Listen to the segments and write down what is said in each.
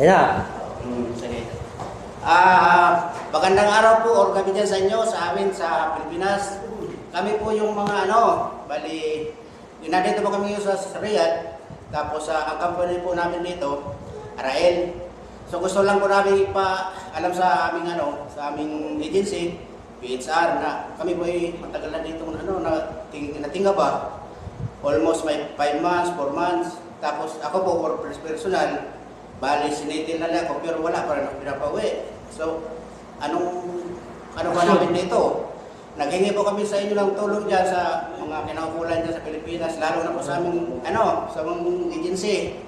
Na. Hmm, sige. Ah, magandang araw po or gabi dyan sa inyo, sa amin, sa Pilipinas. Kami po yung mga ano, bali, yun po kami sa Riyadh. Tapos sa ang company po namin dito, Arael. So gusto lang po namin ipa alam sa aming ano, sa aming agency, PHR na kami po ay matagal na dito ano na ting, natinga ba. Almost may 5 months, 4 months. Tapos ako po for personal, Bali, sinitin na lang ako, pero wala pa rin ako pinapauwi. So, anong, ano ba namin dito? Naghingi po kami sa inyo ng tulong dyan sa mga kinaukulan dyan sa Pilipinas, lalo na po sa aming, ano, sa aming agency.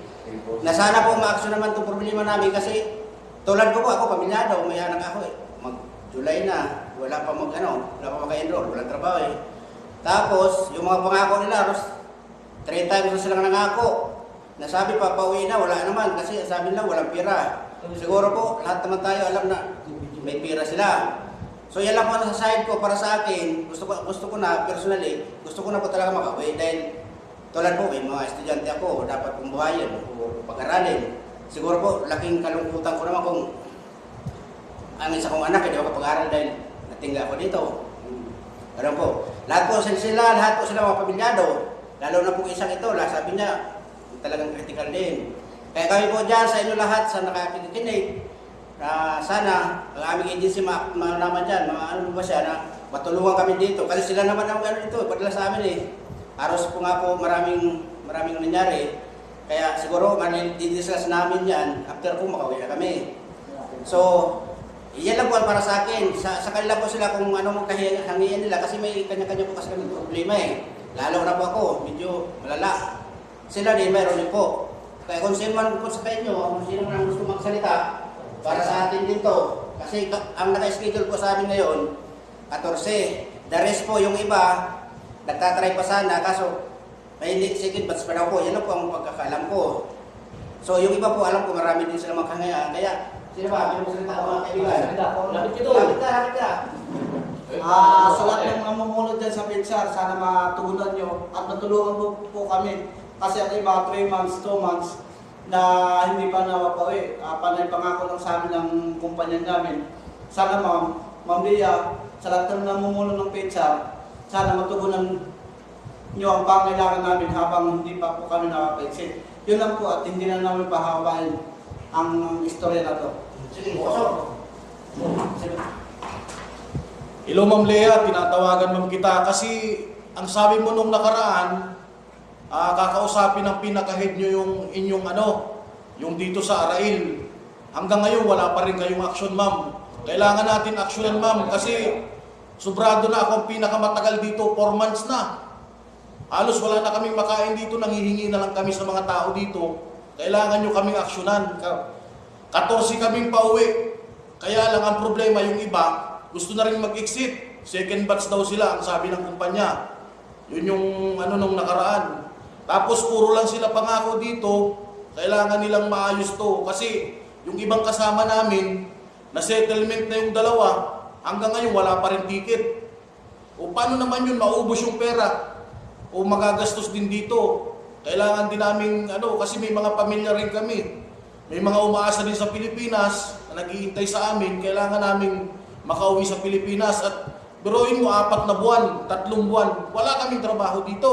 Na sana po ma-action naman itong problema namin kasi tulad ko po, ako pamilyado, may anak ako eh. Mag-July na, wala pa mag, ano, wala pa maka-enroll, walang trabaho eh. Tapos, yung mga pangako nila, halos three times na silang nangako. Nasabi pa, pauwi na, wala naman kasi sabi nila walang pira. Siguro po, lahat naman tayo alam na may pira sila. So yan lang po sa side ko para sa akin, gusto ko, gusto ko na personally, gusto ko na po talaga makauwi dahil tulad po, may mga estudyante ako, dapat kong buhayin o pag-aralin. Siguro po, laking kalungkutan ko naman kung ang isa kong anak, hindi ako pag-aral dahil natingga ako dito. Ano po, lahat po sila, lahat po sila mga pamilyado, lalo na po isang ito, la, sabi niya, talagang critical din. Kaya kami po dyan sa inyo lahat sa nakakikinig, na sana ang aming agency ma malaman dyan, mga ano ba siya, na matulungan kami dito. Kasi sila naman ang ano dito, padala sa amin eh. Aros po nga po maraming, maraming nangyari. Kaya siguro manidiscuss namin yan after po makauwi na kami. So, iyan lang po para sa akin. Sa, sa kanila po sila kung ano mo kahiyangian nila kasi may kanya-kanya po kasi kami problema eh. Lalo na po ako, medyo malala. Sila din, mayroon din po. Kaya kung sino man po sa inyo, kung sino man ang gusto magsalita, para sa atin din to. Kasi ka- ang naka-schedule po sa amin ngayon, 14. The rest po, yung iba, nagtatry pa sana, kaso may hindi, second batch pa daw po. Yan po ang pagkakalam ko. So yung iba po, alam ko marami din sila makangaya. Kaya, sino ba? May magsalita mga kaibigan. Lapit ka doon. Lapit ka, lapit ka. Ah, sa lahat ng namumulot dyan sa PHR, sana matugunan nyo at matulungan po, po kami. Kasi ang iba, 3 months, 2 months, na hindi pa napapawi. Ah, panay pangako lang sa amin ng kumpanya namin. Sana ma'am, ma'am Lia, sa lahat ng namumulot ng PHR, sana matugunan nyo ang pangailangan namin habang hindi pa po kami nakapa-exit. Yun lang po at hindi na namin pahabain ang istorya na to. Sige, pasok. Sige. Hello Ma'am Lea, tinatawagan ma'am kita kasi ang sabi mo nung nakaraan, kakausapin ng pinaka-head nyo yung inyong ano, yung dito sa Arail. Hanggang ngayon wala pa rin kayong action ma'am. Kailangan natin actionan ma'am kasi sobrado na ako pinakamatagal dito, 4 months na. Halos wala na kaming makain dito, nanghihingi na lang kami sa mga tao dito. Kailangan nyo kaming aksyonan. Ka- 14 kaming pauwi. Kaya lang ang problema yung iba, gusto na rin mag-exit. Second batch daw sila, ang sabi ng kumpanya. Yun yung ano nung nakaraan. Tapos puro lang sila pangako dito, kailangan nilang maayos to. Kasi yung ibang kasama namin, na settlement na yung dalawa, hanggang ngayon wala pa rin ticket. O paano naman yun, maubos yung pera? O magagastos din dito? Kailangan din namin, ano, kasi may mga pamilya rin kami. May mga umaasa din sa Pilipinas na naghihintay sa amin. Kailangan namin makauwi sa Pilipinas at biruin mo apat na buwan, tatlong buwan, wala kaming trabaho dito.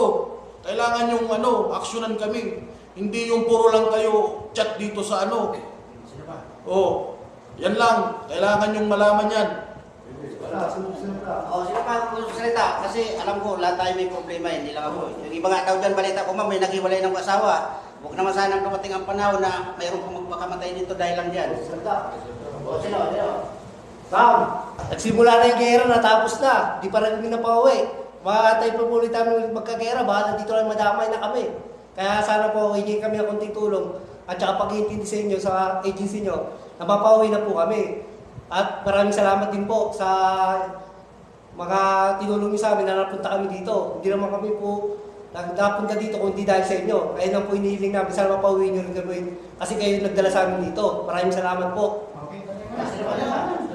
Kailangan yung ano, aksyonan kami. Hindi yung puro lang kayo chat dito sa ano. Sino ba? Oh, yan lang. Kailangan yung malaman yan. Wala. Oh, sino pa ang salita? Kasi alam ko, lahat tayo may problema, hindi lang ako. Yung iba nga daw dyan, balita ko, ma'am, may naghiwalay ng asawa. Huwag naman sana dumating ang panahon na mayroon pang magpakamatay dito dahil lang dyan. Salita. O, sino, sino? Ma'am, nagsimula na yung gera, natapos na. Di pa rin kami napauwi. Makakatay pa po ulit kami magkagera, baka nandito lang madamay na kami. Kaya sana po, hingi kami ng konting tulong at saka pag-iintindi sa inyo, sa agency nyo, na mapauwi na po kami. At maraming salamat din po sa mga tinulong niyo sa amin na napunta kami dito. Hindi naman kami po nag- napunta dito kung hindi dahil sa inyo. Kaya lang po inihiling namin, sana mapauwi nyo rin kami kasi kayo nagdala sa amin dito. Maraming salamat po. Sino ba?